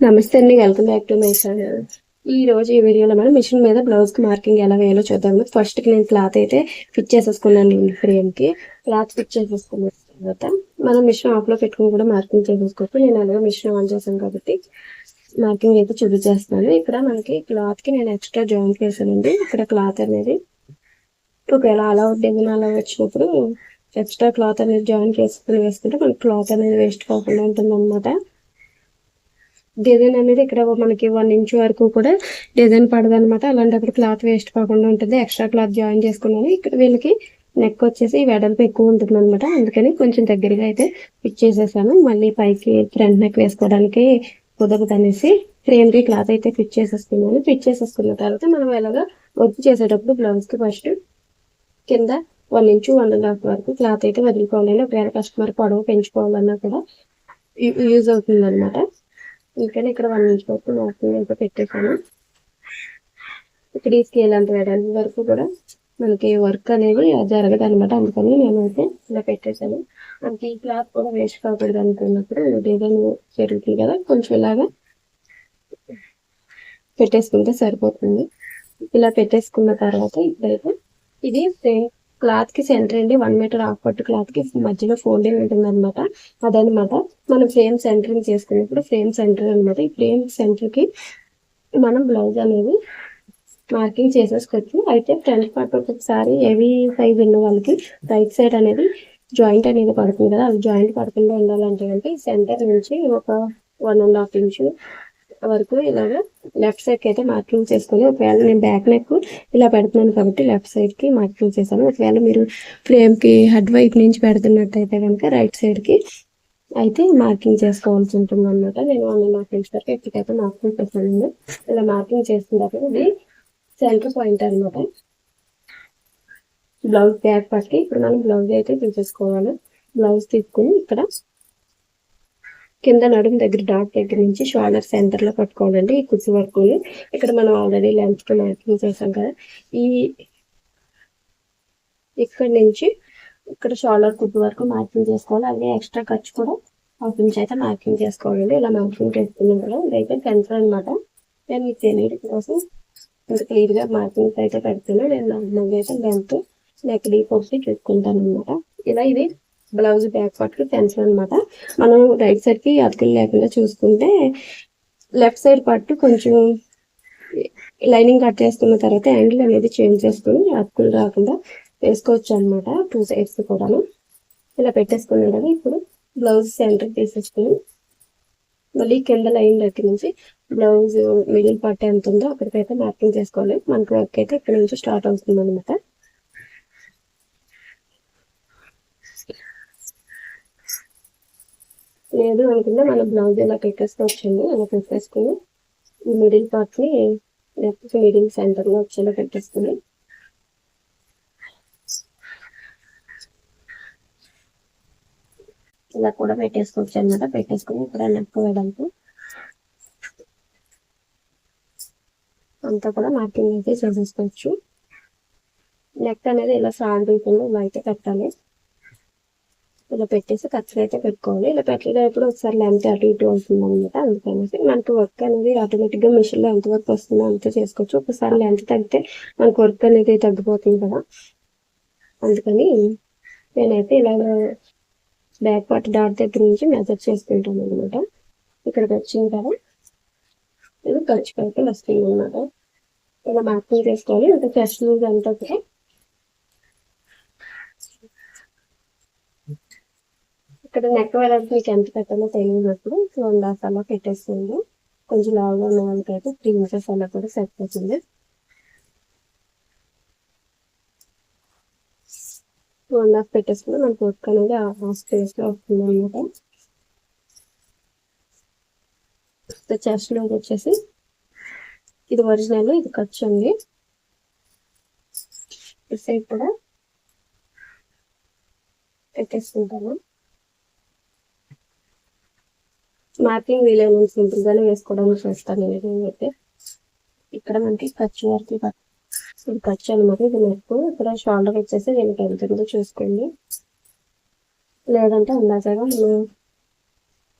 నమస్తే అండి welcome back to my channel ఈ రోజు ఈ వీడియోలో మనం మిషన్ మీద బ్లౌజ్కి మార్కింగ్ ఎలా వేయాలో చూద్దాము ఫస్ట్కి నేను క్లాత్ అయితే ఫిట్ చేసేసుకున్నాను ఫ్రేమ్కి. క్లాత్ ఫిట్ చేసేసుకున్న తర్వాత మనం మిషన్ ఆఫ్లో పెట్టుకుని కూడా మార్కింగ్ చేసేసుకోవచ్చు. నేను అలాగే మిషన్ ఆన్ చేశాను కాబట్టి మార్కింగ్ అయితే చూపించేస్తున్నాను. ఇక్కడ మనకి క్లాత్కి నేను ఎక్స్ట్రా జాయింట్ వేసానండి ఇక్కడ క్లాత్ అనేది ఒకవేళ అలా డిజైన్ అలా వచ్చినప్పుడు ఎక్స్ట్రా క్లాత్ అనేది జాయింట్ చేసుకుని వేసుకుంటే మనకి క్లాత్ అనేది వేస్ట్ కాకుండా ఉంటుంది అనమాట డిజైన్ అనేది ఇక్కడ మనకి వన్ ఇంచ్ వరకు కూడా డిజైన్ పడదు అనమాట అలాంటప్పుడు క్లాత్ వేస్ట్ కాకుండా ఉంటుంది. ఎక్స్ట్రా క్లాత్ జాయిన్ చేసుకున్నాను. ఇక్కడ వీళ్ళకి నెక్ వచ్చేసి వెడల్పు ఎక్కువ ఉంటుంది అనమాట అందుకని కొంచెం దగ్గరగా అయితే ఫిట్ చేసేసాను. మళ్ళీ పైకి ఫ్రంట్ నెక్ వేసుకోవడానికి కుదరదు అనేసి ఫ్రేమ్ క్లాత్ అయితే ఫిట్ చేసేసుకున్నాను. ఫిట్ చేసేసుకున్న తర్వాత మనం ఎలాగా వర్క్ చేసేటప్పుడు బ్లౌజ్కి ఫస్ట్ కింద one inch one and half వరకు క్లాత్ అయితే వదులుకోవాలి. ఒకవేళ కస్టమర్ పొడవు పెంచుకోవాలన్నా కూడా యూజ్ అవుతుంది అనమాట అందుకని ఇక్కడ వన్ ఇంచ్ వరకు మార్కింగ్ అయితే పెట్టేశాను. ఇక్కడ ఈ స్కేల్ అంత వేయడానికి వరకు కూడా మనకి వర్క్ అనేది జరగదు అనమాట అందుకని నేను అయితే ఇలా పెట్టేశాను. మనకి ఈ క్లాత్ కూడా వేస్ట్ కాకూడదు అనుకున్నప్పుడు డిజైన్ జరుగుతుంది కదా కొంచెం ఇలాగా పెట్టేసుకుంటే సరిపోతుంది. ఇలా పెట్టేసుకున్న తర్వాత ఇప్పుడైతే ఇది క్లాత్కి సెంటర్ అండి వన్ మీటర్ హాఫ్ పట్టు క్లాత్కి మధ్యలో ఫోల్డింగ్ ఉంటుంది అనమాట అదనమాట మనం ఫ్రేమ్ సెంటరింగ్ చేసుకున్నప్పుడు ఫ్రేమ్ సెంటర్ అనమాట ఈ ఫ్రేమ్ సెంటర్కి మనం బ్లౌజ్ అనేది మార్కింగ్ చేసేసుకోవచ్చు. అయితే ఫ్రంట్ పార్ట్ ఒకసారి హెవీ సైజ్ ఉన్న వాళ్ళకి రైట్ సైడ్ అనేది జాయింట్ అనేది పడుతుంది కదా అది జాయింట్ పడకుండా ఉండాలంటే అంటే సెంటర్ నుంచి ఒక వన్ అండ్ హాఫ్ ఇంచు వరకు ఇలాగ లెఫ్ట్ సైడ్కి అయితే మార్కింగ్ చేసుకొని ఒకవేళ నేను బ్యాక్ నెక్ ఇలా పెడుతున్నాను కాబట్టి లెఫ్ట్ సైడ్కి మార్కింగ్ చేశాను. ఒకవేళ మీరు ఫ్రేమ్కి హెడ్ వైపు నుంచి పెడుతున్నట్టయితే కనుక రైట్ సైడ్కి అయితే మార్కింగ్ చేసుకోవాల్సి ఉంటుంది అనమాట నేను వన్ అండ్ హాఫ్ ఇంచ్ వరకు ఎక్కడికైతే మార్కింగ్ చేశాను ఇలా మార్కింగ్ చేస్తున్నప్పుడు ఇది సెంటర్ పాయింట్ అనమాట బ్లౌజ్ బ్యాక్ పట్టి ఇప్పుడు మనం బ్లౌజ్ అయితే తీసేసుకోవాలి. బ్లౌజ్ తీసుకుని ఇక్కడ కింద నడుము దగ్గర డాట్ దగ్గర నుంచి షోల్డర్ సెంటర్లో పట్టుకోవాలండి ఈ కుర్చీ వరకు ఇక్కడ మనం ఆల్రెడీ లెంత్తో మార్కింగ్ చేసాం కదా. ఈ ఇక్కడ నుంచి ఇక్కడ షోల్డర్ కుట్టు వరకు మార్కింగ్ చేసుకోవాలి. అలాగే ఎక్స్ట్రా ఖర్చు కూడా హాఫ్ ఇంచ్ అయితే మార్కింగ్ చేసుకోవాలండి. ఇలా మార్కింగ్ చేసుకున్నాం కదా. ఇదైతే సెంటర్ అనమాట నేను మీకు తెలియడం కోసం ఇంకా క్లియర్గా మార్కింగ్స్ అయితే పెడుతున్నాను నేను నార్మల్గా అయితే లెంత్ నెక్ డీప్ ఒకటి చూసుకుంటాను అనమాట ఇలా ఇది బ్లౌజ్ బ్యాక్ పట్టు పెన్సిల్ అనమాట మనం రైట్ సైడ్కి అతుకులు లేకుండా చూసుకుంటే లెఫ్ట్ సైడ్ పట్టు కొంచెం లైనింగ్ కట్ చేసుకున్న తర్వాత యాంగిల్ అనేది చేంజ్ చేసుకుని అతుకులు రాకుండా వేసుకోవచ్చు అనమాట టూ సైడ్స్ కూడాను. ఇలా పెట్టేసుకున్నాం కదా ఇప్పుడు బ్లౌజ్ సెంటర్ తీసేసుకుని మళ్ళీ కింద లైన్ దగ్గర నుంచి బ్లౌజ్ మిడిల్ పార్ట్ ఎంత ఉందో అక్కడికైతే మార్కింగ్ చేసుకోవాలి. మనకి వర్క్ అయితే ఇక్కడ నుంచి స్టార్ట్ అవుతుంది అనమాట లేదు అనుకుంటే మన బ్లౌజ్ ఇలా పెట్టేసుకోవచ్చండి అలా పెట్టేసుకుని ఈ మిడిల్ పార్ట్ని లెఫ్ట్ మిడిల్ సెంటర్లో వచ్చేలా పెట్టేసుకుని ఇలా కూడా పెట్టేసుకోవచ్చు అనమాట పెట్టేసుకుని ఇక్కడ నెక్ వేయడానికి అంతా కూడా మార్కింగ్ అయితే చేసేసుకోవచ్చు. నెక్ అనేది ఇలా సాల్ట్ రూపంలో ఇలా అయితే పెట్టాలి. ఇలా పెట్టేసి ఖర్చులు అయితే పెట్టుకోవాలి. ఇలా పెట్టేటప్పుడు ఒకసారి లెంత్ అటు ఇటు అవుతుంది అనమాట అందుకనేసి మనకి వర్క్ అనేది ఆటోమేటిక్గా మిషన్లో ఎంత వర్క్ వస్తుందో అంత చేసుకోవచ్చు. ఒకసారి లెంత్ తగ్గితే మనకు వర్క్ అనేది తగ్గిపోతుంది కదా. అందుకని నేనైతే ఇలా బ్యాక్ పార్ట్ డాట్ దగ్గర నుంచి మెజర్ చేసుకుంటాను అనమాట ఇక్కడికి వచ్చిన కదా. ఇది ఖర్చు అయితే వస్తుంది అనమాట ఇలా మార్కింగ్ చేసుకోవాలి. ఇంకా చెస్ట్ లూజ్ అంతా కూడా ఇక్కడ నెక్ వెళ్ళడానికి మీకు ఎంత పెట్టాలో తెలియనప్పుడు వన్ హాఫ్ అలా పెట్టేస్తుంది కొంచెం లావుగా ఉన్న వాళ్ళకైతే త్రీ ఇంచెస్ అలా కూడా సెట్ అవుతుంది. వన్ హాఫ్ పెట్టేసుకుని మనకు వర్క్ అనేది ఆ స్పేస్లో వస్తుంది అనమాట చెస్ట్లో వచ్చేసి ఇది ఒరిజినల్ ఇది ఖర్చు అండి. ఇటు సైడ్ కూడా పెట్టేసుకుంటాము మార్కింగ్ వీలైనంత సింపుల్ గానే వేసుకోవడానికి చూస్తాను నేను ఇక్కడ మనకి ఖర్చు వరకు ఇది ఖర్చు అనమాట. ఇది నెక్ ఇక్కడ షోల్డర్ వచ్చేసి దీనికి ఎంత ఉందో చూసుకోండి. లేదంటే అందాజగా మనం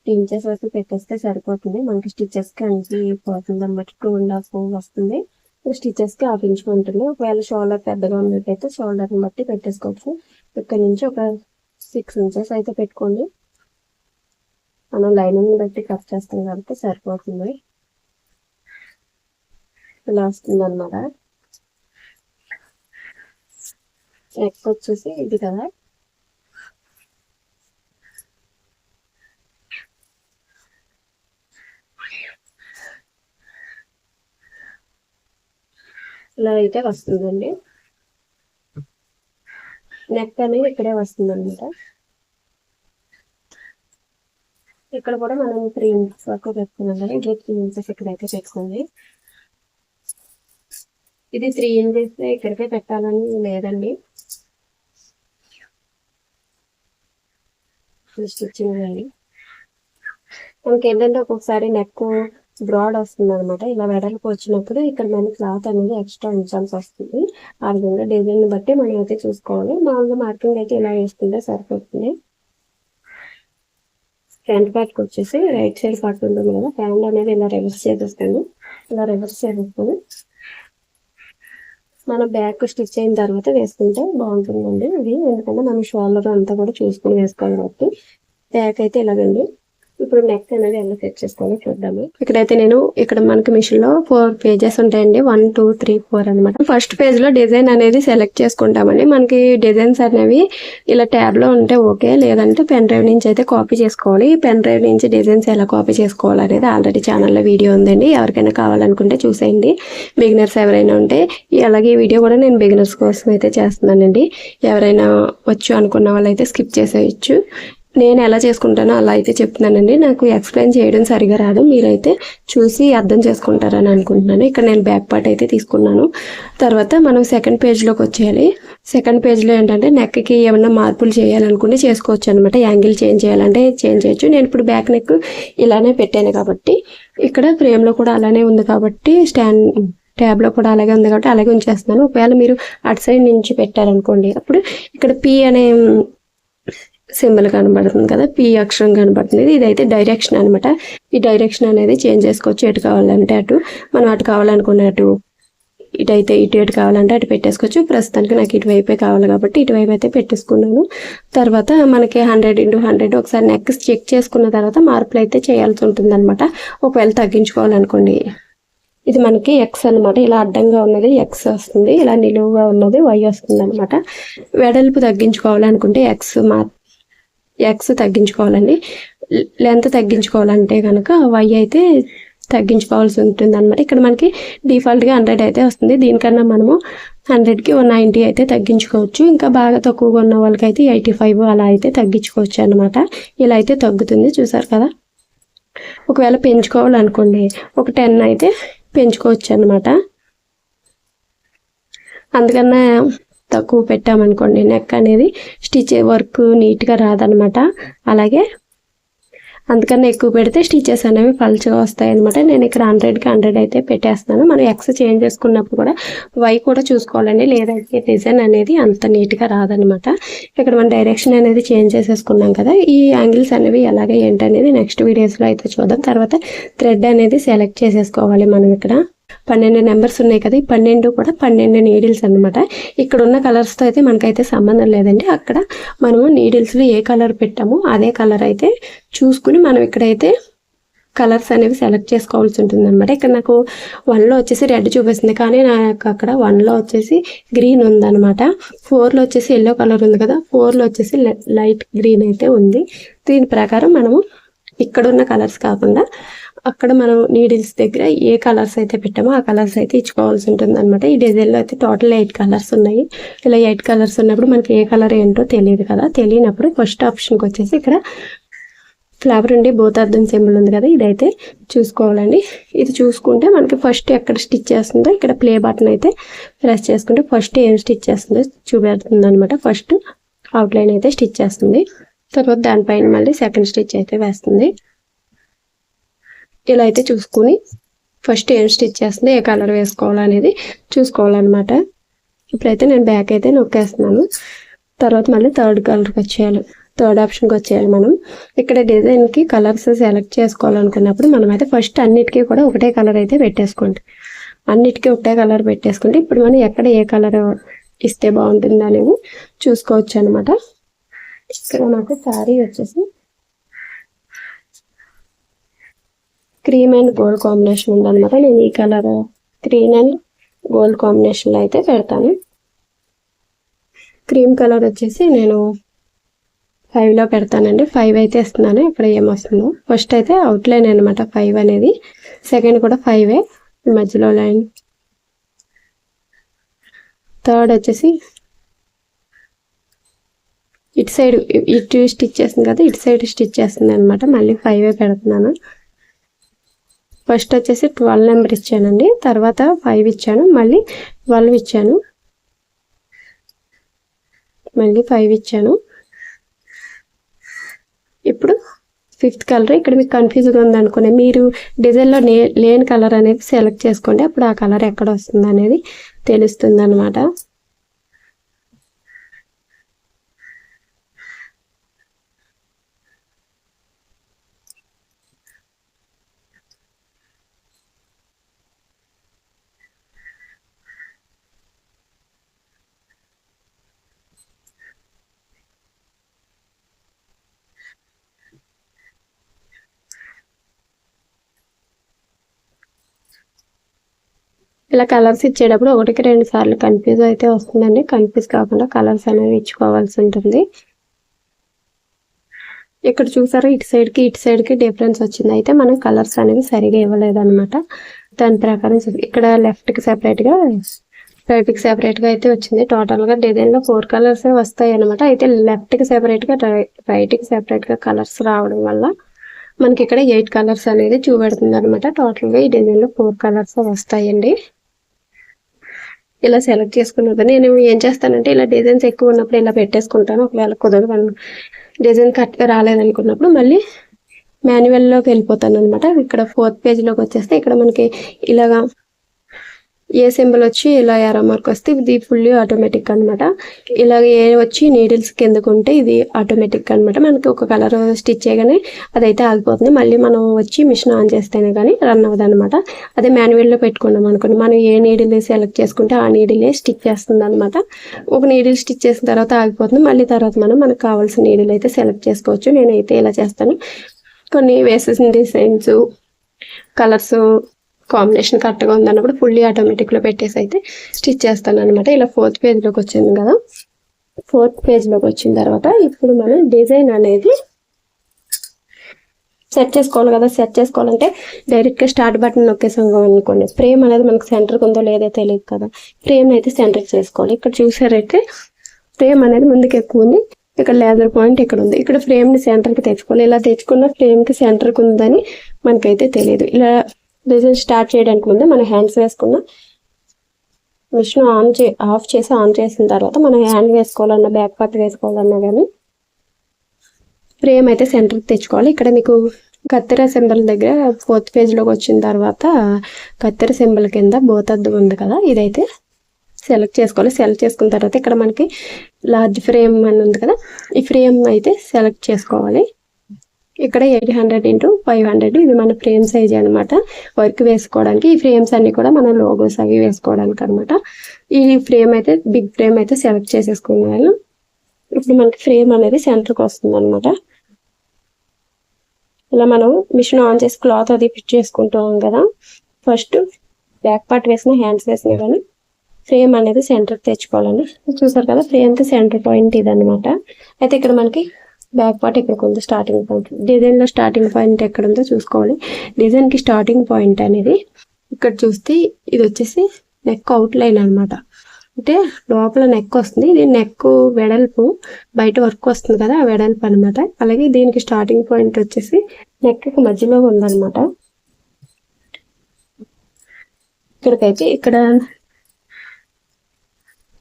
త్రీ ఇంచెస్ వరకు పెట్టేస్తే సరిపోతుంది. మనకి స్టిచెస్కి అంచి పోతుంది అనమాట టూ అండ్ హాఫ్ వస్తుంది. స్టిచెస్కి హాఫ్ ఇంచ్ ఉంటుంది. ఒకవేళ షోల్డర్ పెద్దగా ఉన్నట్టయితే షోల్డర్ని బట్టి పెట్టేసుకోవచ్చు. ఇక్కడ నుంచి ఒక సిక్స్ ఇంచెస్ అయితే పెట్టుకోండి. మనం లైనింగ్ బట్టి కట్ చేస్తాం కాబట్టి సరిపోతుంది. ఇలా వస్తుంది అనమాట నెక్ వచ్చేసి ఇది కదా. ఇలా అయితే వస్తుందండి. నెక్ అనేది ఇక్కడే వస్తుంది అనమాట ఇక్కడ కూడా మనం త్రీ ఇంచెస్ వరకు పెట్టుకున్నాం. కదా ఇట్లా త్రీ ఇంచెస్ ఇక్కడైతే పెట్టుకుంది. ఇది త్రీ ఇంచెస్ ఇక్కడికే పెట్టాలని లేదండి. స్టిచ్చింగ్ అండి. మనకి ఏంటంటే ఒక్కొక్కసారి నెక్ బ్రాడ్ వస్తుంది అనమాట ఇలా వెడల్పు వచ్చినప్పుడు ఇక్కడ మనం క్లాత్ అనేది ఎక్స్ట్రా ఉంచాల్సి వస్తుంది. ఆ విధంగా డిజైన్ బట్టి మనం అయితే చూసుకోవాలి. మామూలుగా మార్కింగ్ అయితే ఇలా వేసుకుంటే సరిపోతుంది. ఫ్రంట్ పార్ట్కి వచ్చేసి రైట్ సైడ్ పార్ట్ ఉంటుంది కదా హ్యాండ్ అనేది ఇలా రివర్స్ చేసేస్తాను. ఇలా రివర్స్ చేసేస్తాను. మనం బ్యాక్ స్టిచ్ అయిన తర్వాత వేసుకుంటే బాగుంటుందండి ఇది ఎందుకంటే మనం షోల్డర్ అంతా కూడా చూసుకుని వేసుకోవాలి కాబట్టి. బ్యాక్ అయితే ఇలాగండి. ఇప్పుడు నెక్ అనేది ఎలా సెట్ చేసుకోవాలో చూద్దాము. ఇక్కడైతే నేను ఇక్కడ మనకి మిషన్లో ఫోర్ పేజెస్ ఉంటాయండి. వన్ టూ త్రీ ఫోర్ అనమాట ఫస్ట్ పేజ్లో డిజైన్ అనేది సెలెక్ట్ చేసుకుంటామండి. మనకి డిజైన్స్ అనేవి ఇలా ట్యాబ్లో ఉంటే ఓకే లేదంటే పెన్ డ్రైవ్ నుంచి అయితే కాపీ చేసుకోవాలి. ఈ పెన్ డ్రైవ్ నుంచి డిజైన్స్ ఎలా కాపీ చేసుకోవాలి అనేది ఆల్రెడీ ఛానల్లో వీడియో ఉందండి. ఎవరికైనా కావాలనుకుంటే చూసేయండి. బిగినర్స్ ఎవరైనా ఉంటే అలాగే ఈ వీడియో కూడా నేను బిగినర్స్ కోసం అయితే చేస్తున్నానండి. ఎవరైనా వచ్చు అనుకున్న వాళ్ళు అయితే స్కిప్ చేసేయచ్చు. నేను ఎలా చేసుకుంటానో అలా అయితే చెప్తున్నానండి. నాకు ఎక్స్ప్లెయిన్ చేయడం సరిగా రాదు. మీరైతే చూసి అర్థం చేసుకుంటారని అనుకుంటున్నాను. ఇక్కడ నేను బ్యాక్ పార్ట్ అయితే తీసుకున్నాను. తర్వాత మనం సెకండ్ పేజ్లోకి వచ్చేయాలి. సెకండ్ పేజ్లో ఏంటంటే నెక్కి ఏమైనా మార్పులు చేయాలనుకుంటే చేసుకోవచ్చు అనమాట యాంగిల్ చేంజ్ చేయాలంటే చేంజ్ చేయొచ్చు. నేను ఇప్పుడు బ్యాక్ నెక్ ఇలానే పెట్టాను కాబట్టి ఇక్కడ ఫ్రేమ్లో కూడా అలానే ఉంది కాబట్టి స్టాండ్ ట్యాబ్లో కూడా అలాగే ఉంది కాబట్టి అలాగే ఉంచేస్తున్నాను. ఒకవేళ మీరు అటు సైడ్ నుంచి పెట్టారనుకోండి అప్పుడు ఇక్కడ పి అనే సింబల్ కనబడుతుంది కదా పి అక్షరం కనబడుతుంది. ఇదైతే డైరెక్షన్ అనమాట ఈ డైరెక్షన్ అనేది చేంజ్ చేసుకోవచ్చు. ఎటు కావాలంటే అటు. మనం అటు కావాలనుకున్నట్టు ఇటైతే ఇటు ఎటు కావాలంటే అటు పెట్టేసుకోవచ్చు. ప్రస్తుతానికి నాకు ఇటువైపే కావాలి కాబట్టి ఇటువైపు అయితే పెట్టేసుకున్నాను. తర్వాత మనకి హండ్రెడ్ ఇంటూ హండ్రెడ్ ఒకసారి నెక్ చెక్ చేసుకున్న తర్వాత మార్పులు అయితే చేయాల్సి ఉంటుంది అనమాట ఒకవేళ తగ్గించుకోవాలనుకోండి. ఇది మనకి ఎక్స్ అనమాట ఇలా అడ్డంగా ఉన్నది ఎక్స్ వస్తుంది. ఇలా నిలువుగా ఉన్నది వై వస్తుంది అనమాట వెడల్పు తగ్గించుకోవాలనుకుంటే ఎక్స్ మా ఎక్స్ తగ్గించుకోవాలండి. లెంత్ తగ్గించుకోవాలంటే కనుక వై అయితే తగ్గించుకోవాల్సి ఉంటుంది అనమాట ఇక్కడ మనకి డిఫాల్ట్గా హండ్రెడ్ అయితే వస్తుంది. దీనికన్నా మనము హండ్రెడ్కి వన్ నైంటీ అయితే తగ్గించుకోవచ్చు. ఇంకా బాగా తక్కువగా ఉన్న వాళ్ళకి అయితే ఎయిటీ ఫైవ్ అలా అయితే తగ్గించుకోవచ్చు అనమాట ఇలా అయితే తగ్గుతుంది. చూసారు కదా? ఒకవేళ పెంచుకోవాలనుకోండి ఒక టెన్ అయితే పెంచుకోవచ్చు అనమాట అందుకన్నా తక్కువ పెట్టామనుకోండి నెక్ అనేది స్టిచ్ వర్క్ నీట్గా రాదనమాట. అలాగే అందుకని ఎక్కువ పెడితే స్టిచెస్ అనేవి పలుచగా వస్తాయి అనమాట నేను ఇక్కడ హండ్రెడ్కి హండ్రెడ్ అయితే పెట్టేస్తున్నాను. మనం ఎక్స్ చేంజ్ చేసుకున్నప్పుడు కూడా వై కూడా చూసుకోవాలండి. లేదంటే డిజైన్ అనేది అంత నీట్గా రాదనమాట. ఇక్కడ మన డైరెక్షన్ అనేది చేంజ్ చేసేసుకున్నాం కదా ఈ యాంగిల్స్ అనేవి ఎలాగే ఏంటనేది నెక్స్ట్ వీడియోస్లో అయితే చూద్దాం. తర్వాత థ్రెడ్ అనేది సెలెక్ట్ చేసేసుకోవాలి మనం ఇక్కడ. పన్నెండు నెంబర్స్ ఉన్నాయి కదా ఈ పన్నెండు కూడా పన్నెండు నీడిల్స్ అనమాట ఇక్కడ ఉన్న కలర్స్తో అయితే మనకైతే సంబంధం లేదండి. అక్కడ మనము నీడిల్స్లో ఏ కలర్ పెట్టామో అదే కలర్ అయితే చూసుకుని మనం ఇక్కడైతే కలర్స్ అనేవి సెలెక్ట్ చేసుకోవాల్సి ఉంటుంది అనమాట ఇక్కడ నాకు వన్లో వచ్చేసి రెడ్ చూపిస్తుంది కానీ నాకు అక్కడ వన్లో వచ్చేసి గ్రీన్ ఉందనమాట ఫోర్లో వచ్చేసి ఎల్లో కలర్ ఉంది కదా ఫోర్లో వచ్చేసి లైట్ గ్రీన్ అయితే ఉంది. దీని ప్రకారం మనము ఇక్కడ ఉన్న కలర్స్ కాకుండా అక్కడ మనం నీడిల్స్ దగ్గర ఏ కలర్స్ అయితే పెట్టామో ఆ కలర్స్ అయితే ఇచ్చుకోవాల్సి ఉంటుంది అనమాట ఈ డిజైన్లో అయితే టోటల్ ఎయిట్ కలర్స్ ఉన్నాయి. ఇలా ఎయిట్ కలర్స్ ఉన్నప్పుడు మనకి ఏ కలర్ ఏంటో తెలియదు కదా. తెలియనప్పుడు ఫస్ట్ ఆప్షన్కి వచ్చేసి ఇక్కడ ఫ్లవర్ ఉండి బోతార్థం సింబల్ ఉంది కదా ఇదైతే చూసుకోవాలండి. ఇది చూసుకుంటే మనకి ఫస్ట్ ఎక్కడ స్టిచ్ చేస్తుందో ఇక్కడ ప్లే బటన్ అయితే ప్రెస్ చేసుకుంటే ఫస్ట్ ఏం స్టిచ్ చేస్తుందో చూపెడుతుంది అనమాట ఫస్ట్ అవుట్లైన్ అయితే స్టిచ్ చేస్తుంది. తర్వాత దానిపైన మళ్ళీ సెకండ్ స్టిచ్ అయితే వేస్తుంది. ఇలా అయితే చూసుకుని ఫస్ట్ ఏం స్టిచ్ చేస్తుంది ఏ కలర్ వేసుకోవాలనేది చూసుకోవాలన్నమాట. ఇప్పుడైతే నేను బ్యాక్ అయితే నొక్కేస్తున్నాను. తర్వాత మళ్ళీ థర్డ్ కలర్కి వచ్చేయాలి. థర్డ్ ఆప్షన్కి వచ్చేయాలి మనం. ఇక్కడ డిజైన్కి కలర్స్ సెలెక్ట్ చేసుకోవాలనుకున్నప్పుడు మనం అయితే ఫస్ట్ అన్నిటికీ కూడా ఒకటే కలర్ అయితే పెట్టేసుకోండి. అన్నిటికీ ఒకటే కలర్ పెట్టేసుకుంటే ఇప్పుడు మనం ఎక్కడ ఏ కలర్ ఇస్తే బాగుంటుంది అనేది చూసుకోవచ్చు అనమాట ఇక్కడ నాకు శారీ వచ్చేసి క్రీమ్ అండ్ గోల్డ్ కాంబినేషన్ ఉందన్నమాట. నేను ఈ కలర్ గ్రీన్ అండ్ గోల్డ్ కాంబినేషన్లో అయితే పెడతాను. క్రీమ్ కలర్ వచ్చేసి నేను ఫైవ్లో పెడతానండి. ఫైవ్ అయితే ఇస్తున్నాను. ఇక్కడ ఏమొస్తుందో ఫస్ట్ అయితే అవుట్లైన్ అనమాట ఫైవ్ అనేది. సెకండ్ కూడా ఫైవే మధ్యలో లైన్ థర్డ్ వచ్చేసి ఇటు సైడ్ ఇటు స్టిచ్ చేస్తుంది కదా ఇటు సైడ్ స్టిచ్ చేస్తుంది అనమాట మళ్ళీ ఫైవే పెడుతున్నాను. ఫస్ట్ వచ్చేసి ట్వెల్వ్ నెంబర్ ఇచ్చానండి. తర్వాత ఫైవ్ ఇచ్చాను. మళ్ళీ ట్వెల్వ్ ఇచ్చాను. మళ్ళీ ఫైవ్ ఇచ్చాను. ఇప్పుడు ఫిఫ్త్ కలర్. ఇక్కడ మీకు కన్ఫ్యూజ్గా ఉందనుకునే మీరు డిజైన్లో నే లేని కలర్ అనేది సెలెక్ట్ చేసుకోండి. అప్పుడు ఆ కలర్ ఎక్కడ వస్తుంది అనేది తెలుస్తుంది అనమాట ఇలా కలర్స్ ఇచ్చేటప్పుడు ఒకటికి రెండు సార్లు కన్ఫ్యూజ్ అయితే వస్తుందండి. కన్ఫ్యూజ్ కాకుండా కలర్స్ అనేవి ఇచ్చుకోవాల్సి ఉంటుంది. ఇక్కడ చూసారా ఇటు సైడ్కి ఇటు సైడ్కి డిఫరెన్స్ వచ్చింది. అయితే మనం కలర్స్ అనేవి సరిగా ఇవ్వలేదన్నమాట. దాని ప్రకారం ఇక్కడ లెఫ్ట్కి సెపరేట్గా రైట్కి సెపరేట్గా అయితే వచ్చింది. టోటల్గా డిజైన్లో ఫోర్ కలర్స్ వస్తాయి అనమాట అయితే లెఫ్ట్కి సెపరేట్గా రైట్కి సెపరేట్గా కలర్స్ రావడం వల్ల మనకి ఇక్కడ ఎయిట్ కలర్స్ అనేది చూపెడుతుంది అనమాట టోటల్గా ఈ డిజైన్లో ఫోర్ కలర్స్ వస్తాయండి. ఇలా సెలెక్ట్ చేసుకున్నది నేను ఏం చేస్తానంటే ఇలా డిజైన్స్ ఎక్కువ ఉన్నప్పుడు ఇలా పెట్టేసుకుంటాను. ఒకవేళ కుదరదు డిజైన్ కరెక్ట్గా రాలేదనుకున్నప్పుడు మళ్ళీ మాన్యువల్లోకి వెళ్ళిపోతాను అనమాట ఇక్కడ ఫోర్త్ పేజ్లోకి వచ్చేస్తే ఇక్కడ మనకి ఇలాగా ఏ సింబల్ వచ్చి ఇలా ఎరా మార్క్ వస్తే ఇది ఫుల్లీ ఆటోమేటిక్ అనమాట ఇలాగ ఏ వచ్చి నీడిల్స్ కిందకు ఉంటే ఇది ఆటోమేటిక్ అనమాట మనకి ఒక కలర్ స్టిచ్ చేయగానే అదైతే ఆగిపోతుంది. మళ్ళీ మనం వచ్చి మిషన్ ఆన్ చేస్తేనే కానీ రన్ అవ్వదు అనమాట అదే మాన్యువల్లో పెట్టుకున్నాం అనుకోండి. మనం ఏ నీడిల్ సెలెక్ట్ చేసుకుంటే ఆ నీడిలే స్టిచ్ చేస్తుంది అనమాట ఒక నీడిల్ స్టిచ్ చేసిన తర్వాత ఆగిపోతుంది. మళ్ళీ తర్వాత మనం మనకు కావాల్సిన నీడిల్ అయితే సెలెక్ట్ చేసుకోవచ్చు. నేనైతే ఇలా చేస్తాను. కొన్ని వేసేసిన డిజైన్స్ కలర్స్ కాంబినేషన్ కరెక్ట్గా ఉందన్నప్పుడు ఫుల్లీ ఆటోమేటిక్లో పెట్టేసి అయితే స్టిచ్ చేస్తాను అనమాట ఇలా ఫోర్త్ పేజ్లోకి వచ్చింది కదా. ఫోర్త్ పేజ్లోకి వచ్చిన తర్వాత ఇప్పుడు మనం డిజైన్ అనేది సెట్ చేసుకోవాలి కదా. సెట్ చేసుకోవాలంటే డైరెక్ట్గా స్టార్ట్ బటన్ నొక్కేసాం అనుకోండి. ఫ్రేమ్ అనేది మనకు సెంటర్కి ఉందో లేదో తెలియదు కదా. ఫ్రేమ్ అయితే సెంటర్కి చేసుకోవాలి. ఇక్కడ చూసారైతే ఫ్రేమ్ అనేది ముందుకు ఎక్కువ ఉంది. ఇక్కడ లేజర్ పాయింట్ ఇక్కడ ఉంది. ఇక్కడ ఫ్రేమ్ని సెంటర్కి తెచ్చుకోవాలి. ఇలా తెచ్చుకున్న ఫ్రేమ్కి సెంటర్కి ఉందని మనకైతే తెలియదు. ఇలా డిజైన్ స్టార్ట్ చేయడానికి ముందే మనం హ్యాండ్స్ వేసుకున్న మిషన్ ఆన్ చే ఆఫ్ చేసి ఆన్ చేసిన తర్వాత మనం హ్యాండ్ వేసుకోవాలన్నా బ్యాక్ పార్ట్ వేసుకోవాలన్నా కానీ ఫ్రేమ్ అయితే సెంటర్కి తెచ్చుకోవాలి. ఇక్కడ మీకు కత్తెర సింబల్ దగ్గర ఫోర్త్ పేజ్లోకి వచ్చిన తర్వాత కత్తెర సింబల్ కింద బోతద్దు ఉంది కదా ఇదైతే సెలెక్ట్ చేసుకోవాలి. సెలెక్ట్ చేసుకున్న తర్వాత ఇక్కడ మనకి లార్జ్ ఫ్రేమ్ అని ఉంది కదా ఈ ఫ్రేమ్ అయితే సెలెక్ట్ చేసుకోవాలి. ఇక్కడ eight hundred into five hundred. ఇది మన ఫ్రేమ్ సైజ్ అనమాట వర్క్ వేసుకోవడానికి ఈ ఫ్రేమ్స్ అన్ని కూడా మన లోగోస్ అవి వేసుకోవడానికి అనమాట ఈ ఫ్రేమ్ అయితే బిగ్ ఫ్రేమ్ అయితే సెలెక్ట్ చేసేసుకున్నాను. ఇప్పుడు మనకి ఫ్రేమ్ అనేది సెంటర్కి వస్తుంది అనమాట ఇలా మనం మిషన్ ఆన్ చేసి క్లాత్ అది ఫిట్ చేసుకుంటాం కదా. ఫస్ట్ బ్యాక్ పార్ట్ వేసిన హ్యాండ్స్ వేసిన కానీ ఫ్రేమ్ అనేది సెంటర్ తెచ్చుకోవాలండి చూసారు కదా ఫ్రేమ్ అయితే సెంటర్ పాయింట్ ఇది అయితే ఇక్కడ మనకి బ్యాక్ పార్ట్ ఇక్కడ ఉంది స్టార్టింగ్ పాయింట్ డిజైన్లో స్టార్టింగ్ పాయింట్ ఎక్కడ ఉందో చూసుకోవాలి. డిజైన్కి స్టార్టింగ్ పాయింట్ అనేది ఇక్కడ చూస్తే ఇది వచ్చేసి నెక్ అవుట్ లైన్ అనమాట అంటే లోపల నెక్ వస్తుంది. ఇది నెక్ వెడల్పు బయట వర్క్ వస్తుంది కదా ఆ వెడల్పు అనమాట అలాగే దీనికి స్టార్టింగ్ పాయింట్ వచ్చేసి నెక్కి మధ్యలో ఉందనమాట ఇక్కడికైతే ఇక్కడ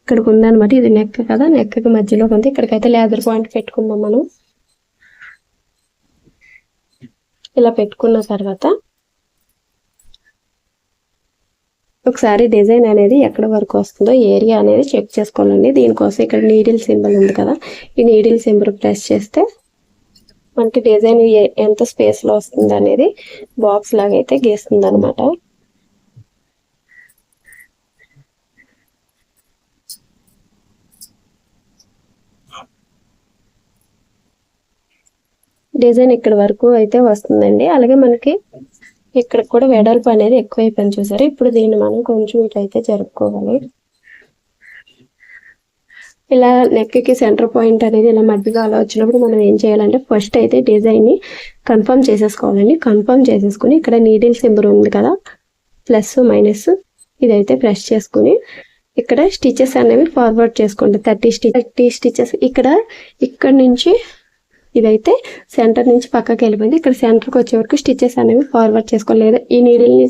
ఇక్కడికి ఉందనమాట ఇది నెక్ కదా నెక్ మధ్యలో ఉంది. ఇక్కడికైతే లేదర్ పాయింట్ పెట్టుకుందాం మనం. ఇలా పెట్టుకున్న తర్వాత ఒకసారి డిజైన్ అనేది ఎక్కడ వరకు వస్తుందో ఏరియా అనేది చెక్ చేసుకోవాలండి. దీనికోసం ఇక్కడ నీడిల్ సింబల్ ఉంది కదా. ఈ నీడిల్ సింబల్ ప్రెస్ చేస్తే మనకి డిజైన్ ఎంత స్పేస్లో వస్తుంది అనేది బాక్స్ లాగా అయితే గీస్తుంది అనమాట డిజైన్ ఇక్కడ వరకు అయితే వస్తుందండి. అలాగే మనకి ఇక్కడ కూడా వెడల్పు అనేది ఎక్కువైపోయింది చూసారు? ఇప్పుడు దీన్ని మనం కొంచెం ఇటైతే జరుపుకోవాలి. ఇలా నెక్కి సెంటర్ పాయింట్ అనేది ఇలా మధ్యగా అలా వచ్చినప్పుడు మనం ఏం చేయాలంటే ఫస్ట్ అయితే డిజైన్ని కన్ఫర్మ్ చేసేసుకోవాలండి. కన్ఫర్మ్ చేసేసుకుని ఇక్కడ నీడిల్ సింబర్ ఉంది కదా ప్లస్ మైనస్ ఇదైతే ప్రెస్ చేసుకుని ఇక్కడ స్టిచెస్ అనేవి ఫార్వర్డ్ చేసుకోండి థర్టీ స్టిచ్ థర్టీ స్టిచెస్ ఇక్కడ ఇక్కడ నుంచి ఇదైతే సెంటర్ నుంచి పక్కకి వెళ్ళిపోయింది. ఇక్కడ సెంటర్కి వచ్చే వరకు స్టిచ్చెస్ అనేవి ఫార్వర్డ్ చేసుకోలేదు ఈ నీడిల్ని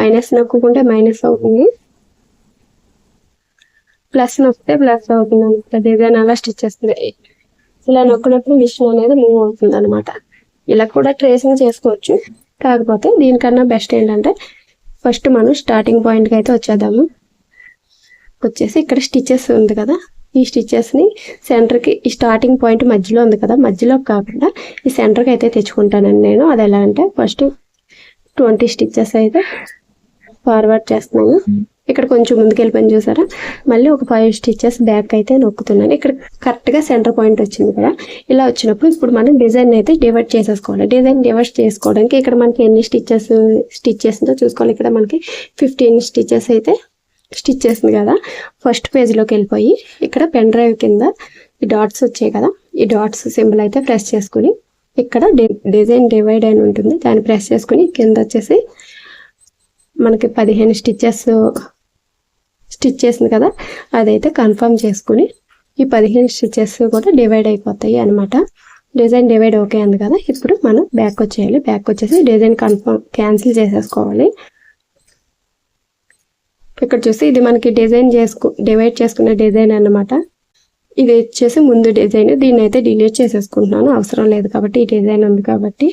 మైనస్ నొక్కుంటే మైనస్ అవుతుంది. ప్లస్ నొక్కితే ప్లస్ అవుతుంది అనమాట ఏదైనా అలా స్టిచ్ చేస్తుంది ఇలా నొక్కినప్పుడు మిషన్ అనేది మూవ్ అవుతుంది అనమాట ఇలా కూడా ట్రేసింగ్ చేసుకోవచ్చు. కాకపోతే దీనికన్నా బెస్ట్ ఏంటంటే ఫస్ట్ మనం స్టార్టింగ్ పాయింట్కి అయితే వచ్చేద్దాము. వచ్చేసి ఇక్కడ స్టిచెస్ ఉంది కదా. ఈ స్టిచ్చెస్ని సెంటర్కి ఈ స్టార్టింగ్ పాయింట్ మధ్యలో ఉంది కదా మధ్యలో కాకుండా ఈ సెంటర్కి అయితే తెచ్చుకుంటానండి నేను. అది ఎలా అంటే ఫస్ట్ ట్వంటీ స్టిచ్చెస్ అయితే ఫార్వర్డ్ చేస్తున్నాను. ఇక్కడ కొంచెం ముందుకు చూసారా? మళ్ళీ ఒక ఫైవ్ స్టిచ్చెస్ బ్యాక్ అయితే నొక్కుతున్నాను. ఇక్కడ కరెక్ట్గా సెంటర్ పాయింట్ వచ్చింది కదా ఇలా వచ్చినప్పుడు ఇప్పుడు మనం డిజైన్ అయితే డివైడ్ చేసేసుకోవాలి. డిజైన్ డివైడ్ చేసుకోవడానికి ఇక్కడ మనకి ఎన్ని స్టిచ్చెస్ స్టిచ్ చేసిందో చూసుకోవాలి. ఇక్కడ మనకి ఫిఫ్టీన్ స్టిచెస్ అయితే స్టిచ్ చేసింది కదా. ఫస్ట్ పేజ్లోకి వెళ్ళిపోయి ఇక్కడ పెన్ డ్రైవ్ కింద ఈ డాట్స్ వచ్చాయి కదా. ఈ డాట్స్ సింబల్ అయితే ప్రెస్ చేసుకుని ఇక్కడ డిజైన్ డివైడ్ అని ఉంటుంది. దాన్ని ప్రెస్ చేసుకుని కింద వచ్చేసి మనకి పదిహేను స్టిచ్చెస్ స్టిచ్ చేసింది కదా. అదైతే కన్ఫర్మ్ చేసుకుని ఈ పదిహేను స్టిచెస్ కూడా డివైడ్ అయిపోతాయి అనమాట డిజైన్ డివైడ్ ఓకే అంది కదా. ఇప్పుడు మనం బ్యాక్ వచ్చేయాలి. బ్యాక్ వచ్చేసి డిజైన్ కన్ఫర్మ్ క్యాన్సిల్ చేసేసుకోవాలి. ఇక్కడ చూసి ఇది మనకి డిజైన్ చేసుకు డివైడ్ చేసుకునే డిజైన్ అన్నమాట. ఇది వచ్చేసి ముందు డిజైన్. దీన్ని అయితే డిలీట్ చేసేసుకుంటున్నాను. అవసరం లేదు కాబట్టి ఈ డిజైన్ ఉంది కాబట్టి.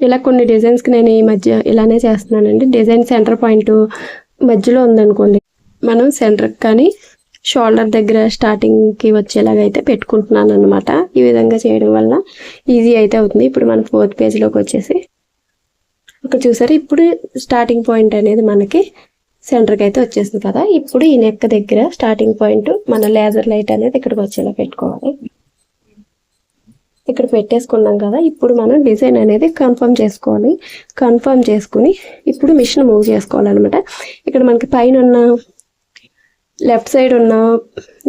ఇలా కొన్ని డిజైన్స్కి నేను ఈ మధ్య ఇలానే చేస్తున్నానండి. డిజైన్ సెంటర్ పాయింట్ మధ్యలో ఉందనుకోండి. మనం సెంటర్ కానీ షోల్డర్ దగ్గర స్టార్టింగ్కి వచ్చేలాగా అయితే పెట్టుకుంటున్నాను అనమాట ఈ విధంగా చేయడం వల్ల ఈజీ అయితే అవుతుంది. ఇప్పుడు మనం ఫోర్త్ పేజ్లోకి వచ్చేసి ఇక్కడ చూసారు? ఇప్పుడు స్టార్టింగ్ పాయింట్ అనేది మనకి సెంటర్కి అయితే వచ్చేసింది కదా. ఇప్పుడు ఈ నెక్ దగ్గర స్టార్టింగ్ పాయింట్ మన లేజర్ లైట్ అనేది ఇక్కడికి వచ్చేలా పెట్టుకోవాలి. ఇక్కడ పెట్టేసుకున్నాం కదా. ఇప్పుడు మనం డిజైన్ అనేది కన్ఫర్మ్ చేసుకోవాలి కన్ఫర్మ్ చేసుకుని ఇప్పుడు మిషన్ మూవ్ చేసుకోవాలన్నమాట. ఇక్కడ మనకి పైన ఉన్న లెఫ్ట్ సైడ్ ఉన్న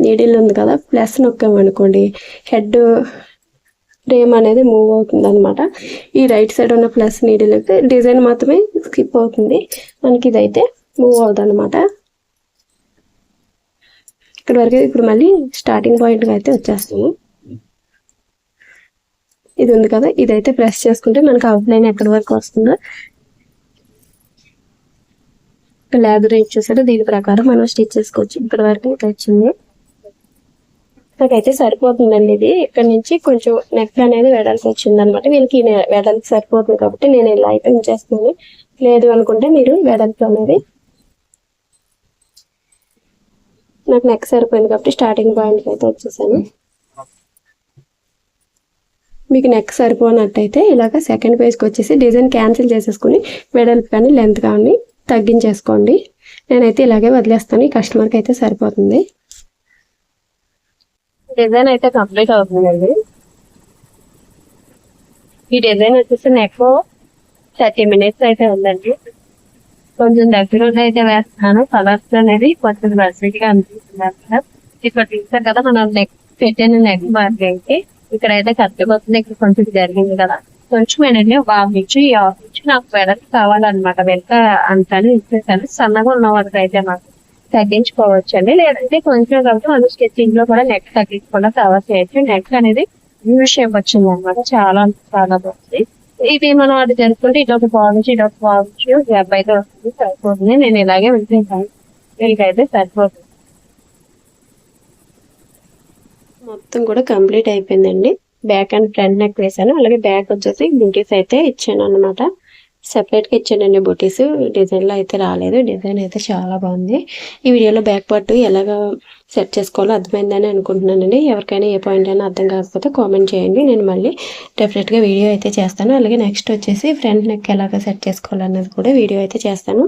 నీడిల్ ఉంది కదా. ప్లస్ నొక్కామనుకోండి హెడ్ ఫ్రేమ్ అనేది మూవ్ అవుతుంది అనమాట ఈ రైట్ సైడ్ ఉన్న ప్లస్ నీడిల్ అయితే డిజైన్ మాత్రమే స్కిప్ అవుతుంది. మనకి ఇదైతే మూవ్ అవుతుంది అనమాట ఇక్కడ వరకు ఇప్పుడు మళ్ళీ స్టార్టింగ్ పాయింట్గా అయితే వచ్చేస్తాము. ఇది ఉంది కదా ఇదైతే ప్రెస్ చేసుకుంటే మనకి అవుట్లైన్ ఎక్కడి వరకు వస్తుందో. లేదర్ ఇచ్చేసాడు దీని ప్రకారం మనం స్టిచ్ చేసుకోవచ్చు. ఇక్కడ వరకు ఇంకా వచ్చింది. నాకైతే సరిపోతుందండి ఇది. ఇక్కడ నుంచి కొంచెం నెక్ అనేది వెడల్పు వచ్చింది అనమాట వీళ్ళకి వెడల్పు సరిపోతుంది కాబట్టి నేను ఇలా అయితే ఉంచేస్తున్నాను లేదు అనుకుంటే మీరు వెడల్పు అనేది నాకు నెక్ సరిపోయింది కాబట్టి స్టార్టింగ్ పాయింట్కి అయితే వచ్చేసాను. మీకు నెక్ సరిపోనట్టయితే ఇలాగ సెకండ్ పేజ్కి వచ్చేసి డిజైన్ క్యాన్సిల్ చేసేసుకుని వెడల్పు కానీ లెంత్ కానీ తగ్గించేసుకోండి. నేనైతే ఇలాగే వదిలేస్తాను. ఈ కస్టమర్కి అయితే సరిపోతుంది. డిజైన్ అయితే కంప్లీట్ అవుతుందండి. ఈ డిజైన్ వచ్చేసి నెక్ థర్టీ మినిట్స్ అయితే ఉందండి. కొంచెం దగ్గర అయితే వేస్తున్నాను కలర్స్ అనేది కొంచెం వెరైటీగా అనిపిస్తుంది సార్ ఇక్కడ చూస్తారు కదా మనం నెక్ పెట్టిన నెక్ మార్కింగ్ ఇక్కడ అయితే కరెక్ట్గా వస్తుంది. ఇక్కడ కొంచెం జరిగింది కదా. కొంచెం ఏంటంటే ఒక ఈ ఆఫ్ ఇంచు నాకు వెనక్కి కావాలన్నమాట. వెనక అంతాను ఇచ్చేసాను. సన్నగా ఉన్న వరకు అయితే నాకు తగ్గించుకోవచ్చు అండి లేదంటే కొంచెం కాబట్టి మనం స్టిచ్చింగ్లో కూడా నెక్ తగ్గించకుండా కవర్ చేయొచ్చు. నెక్ అనేది యూ షేప్ వచ్చింది అనమాట చాలా చాలా బాగుంది ఇది మనం అది జరుపుకుంటే ఇదొక బాగుంచి ఇదొక బాగుంది. గ్యాప్ అయితే వస్తుంది సరిపోతుంది. నేను ఇలాగే వింటుంటాను వీళ్ళకైతే సరిపోతుంది. మొత్తం కూడా కంప్లీట్ అయిపోయిందండి. బ్యాక్ అండ్ ఫ్రంట్ నెక్ వేసాను అలాగే బ్యాక్ వచ్చేసి బ్యూటీస్ అయితే ఇచ్చాను అనమాట సెపరేట్గా ఇచ్చానండి బుటీస్. డిజైన్లో అయితే రాలేదు. డిజైన్ అయితే చాలా బాగుంది. ఈ వీడియోలో బ్యాక్ పార్ట్ ఎలాగ సెట్ చేసుకోవాలో అర్థమైందని అనుకుంటున్నానండి. ఎవరికైనా ఏ పాయింట్ అయినా అర్థం కాకపోతే కామెంట్ చేయండి. నేను మళ్ళీ డెఫినెట్గా వీడియో అయితే చేస్తాను. అలాగే నెక్స్ట్ వచ్చేసి ఫ్రంట్ నెక్ ఎలాగ సెట్ చేసుకోవాలన్నది కూడా వీడియో అయితే చేస్తాను.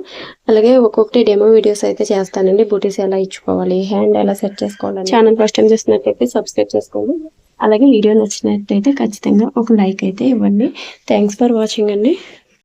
అలాగే ఒక్కొక్కటి డెమో వీడియోస్ అయితే చేస్తానండి. బుటీస్ ఎలా ఇచ్చుకోవాలి? హ్యాండ్ ఎలా సెట్ చేసుకోవాలి ఛానల్ ఫస్ట్ టైం చూసినట్లయితే సబ్స్క్రైబ్ చేసుకోండి. అలాగే వీడియో నచ్చినట్టయితే ఖచ్చితంగా ఒక లైక్ అయితే ఇవ్వండి. థ్యాంక్స్ ఫర్ వాచింగ్ అండి.